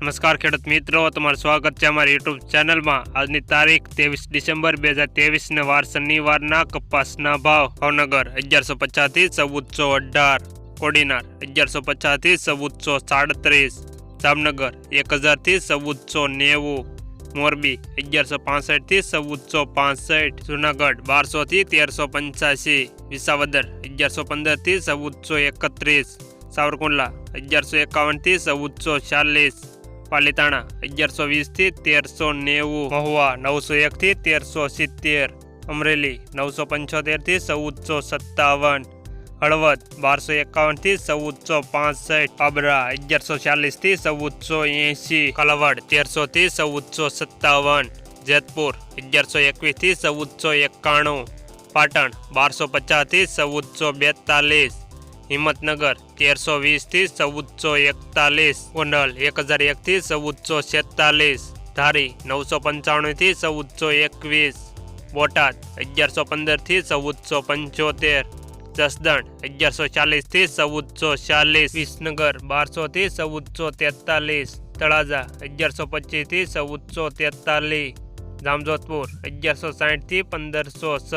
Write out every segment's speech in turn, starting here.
નમસ્કાર ખેડૂત મિત્રો તમારું સ્વાગત છે અમારી યુટ્યુબ ચેનલમાં આજની તારીખ ત્રેવીસ ડિસેમ્બર બે હજાર ત્રેવીસને વાર શનિવારના કપાસના ભાવ ભાવનગર અગિયારસો પચાસથી ચૌદસો અઢાર કોડીનાર અગિયારસો પચાસથી ચૌદસો સાડત્રીસ જામનગર એક હજારથી ચૌદસો નેવું મોરબી અગિયારસો પાસઠથી ચૌદસો પાસઠ જુનાગઢ બારસોથી તેરસો પંચ્યાસી વિસાવદર અગિયારસો પંદરથી ચૌદસો એકત્રીસ સાવરકુંડલા અગિયારસો એકાવનથી ચૌદસો ચાલીસ પાલીતાણા, અગિયારસો વીસથી તેરસો નેવું, મહુવા નવસો એકથી તેરસો સિત્તેર, અમરેલી નવસો પંચોતેરથી ચૌદસો સત્તાવન, હળવદ બારસો એકાવનથી ચૌદસો પાસઠ અબરા અગિયારસો ચાલીસથી ચૌદસો એંશી, કલવડ તેરસોથી ચૌદસો સત્તાવન, જેતપુર અગિયારસો એકવીસથી ચૌદસો એકાણું, પાટણ બારસો પચાસથી ચૌદસો બેતાલીસ હિંમતનગર તેરસો વીસથી ચૌદસો એકતાલીસ ગોંડલ એક હજાર એકથી ચૌદસો છેતાલીસ ધારી નવસો પંચાણુંથી ચૌદસો એકવીસ બોટાદ અગિયારસો પંદરથી ચૌદસો પંચોતેર જસદણ અગિયારસો ચાલીસથી ચૌદસો ચાલીસ વિસનગર બારસોથી ચૌદસો તેતાલીસ તળાજા અગિયારસો પચીસથી ચૌદસો તેતાલીસ જામજોધપુર અગિયારસો સાઠથી પંદરસો છ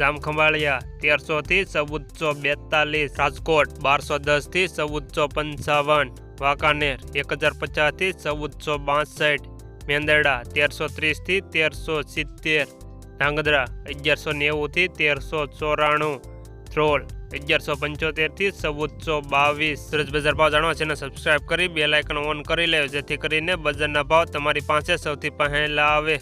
જામખંભાળિયા, તેરસોથી ચૌદસો બેતાલીસ, રાજકોટ, બારસો દસથી ચૌદસો પંચાવન, વાંકાનેર એક હજાર પચાસથી ચૌદસો બાસઠ, મેંદરડા, તેરસો ત્રીસથી તેરસો સિત્તેર, ધાંગધ્રા, અગિયારસો નેવુંથી તેરસો ચોરાણું થ્રોલ અગિયારસો પંચોતેરથી ચૌદસો બાવીસ. સૂરજ બજાર ભાવ જાણવા છે સબસ્ક્રાઇબ કરી બે લાઇકન ઓન કરી લેજો, જેથી કરીને બજારના ભાવ તમારી પાસે સૌથી પહેલા આવે.